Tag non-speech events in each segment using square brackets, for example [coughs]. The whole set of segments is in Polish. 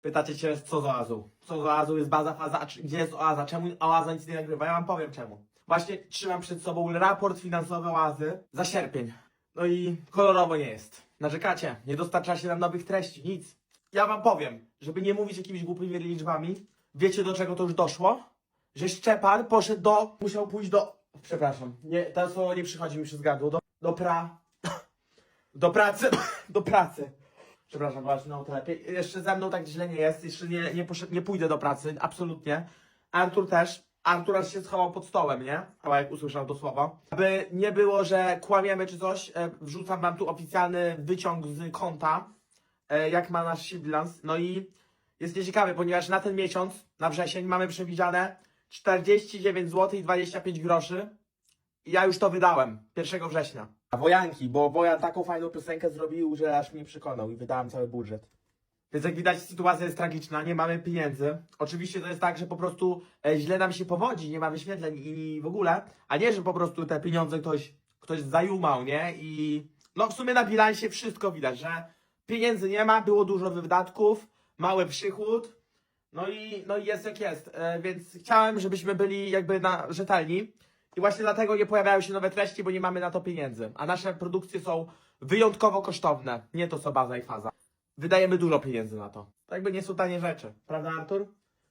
Pytacie się, co z oazą? Co z oazą jest baza, faza, gdzie jest oaza? Czemu oaza nic nie nagrywa? Ja wam powiem czemu. Właśnie trzymam przed sobą raport finansowy oazy za sierpień. No i kolorowo nie jest. Narzekacie, nie dostarcza się nam nowych treści, nic. Ja wam powiem, żeby nie mówić jakimiś głupimi liczbami, wiecie do czego to już doszło? Że Szczepan poszedł do, musiał pójść do, przepraszam, nie, to słowo nie przychodzi mi przez gardło, do, do pra, do pracy, [coughs] do pracy. Przepraszam, właśnie, no to lepiej. Jeszcze ze mną tak źle nie jest, jeszcze nie, nie, poszedł, nie pójdę do pracy, absolutnie. Artur też. Artur aż się schował pod stołem, nie? Ale jak usłyszał to słowo. Aby nie było, że kłamiemy czy coś, e, wrzucam wam tu oficjalny wyciąg z konta, e, jak ma nasz bilans. No i jest nieciekawy, ponieważ na ten miesiąc, na wrzesień, mamy przewidziane 49 zł i 25 groszy. Ja już to wydałem 1 września. A Wojanki, bo Wojan taką fajną piosenkę zrobił, że aż mnie przekonał i wydałem cały budżet. Więc jak widać sytuacja jest tragiczna, nie mamy pieniędzy. Oczywiście to jest tak, że po prostu e, źle nam się powodzi, nie ma wyświetleń i w ogóle, a nie, że po prostu te pieniądze ktoś, ktoś zajumał, nie? I no w sumie na bilansie wszystko widać, że pieniędzy nie ma, było dużo wydatków, mały przychód, no i, no i jest jak jest. E, więc chciałem, żebyśmy byli jakby na, rzetelni. I właśnie dlatego nie pojawiają się nowe treści, bo nie mamy na to pieniędzy. A nasze produkcje są wyjątkowo kosztowne. Nie to co baza i faza. Wydajemy dużo pieniędzy na to. To jakby nie są tanie rzeczy. Prawda, Artur?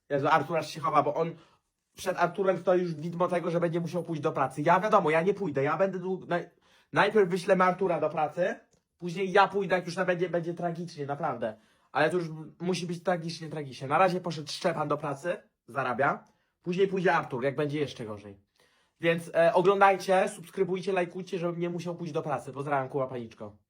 Jezu, Artur aż się chowa, bo on przed Arturem stoi już widmo tego, że będzie musiał pójść do pracy. Ja wiadomo, ja nie pójdę. Ja będę najpierw wyślemy Artura do pracy, później ja pójdę, jak już będzie, będzie tragicznie, naprawdę. Ale to już musi być tragicznie, tragicznie. Na razie poszedł Szczepan do pracy, zarabia. Później pójdzie Artur, jak będzie jeszcze gorzej. Więc e, oglądajcie, subskrybujcie, lajkujcie, żebym nie musiał pójść do pracy. Pozdrawiam, Kuba Paniczko.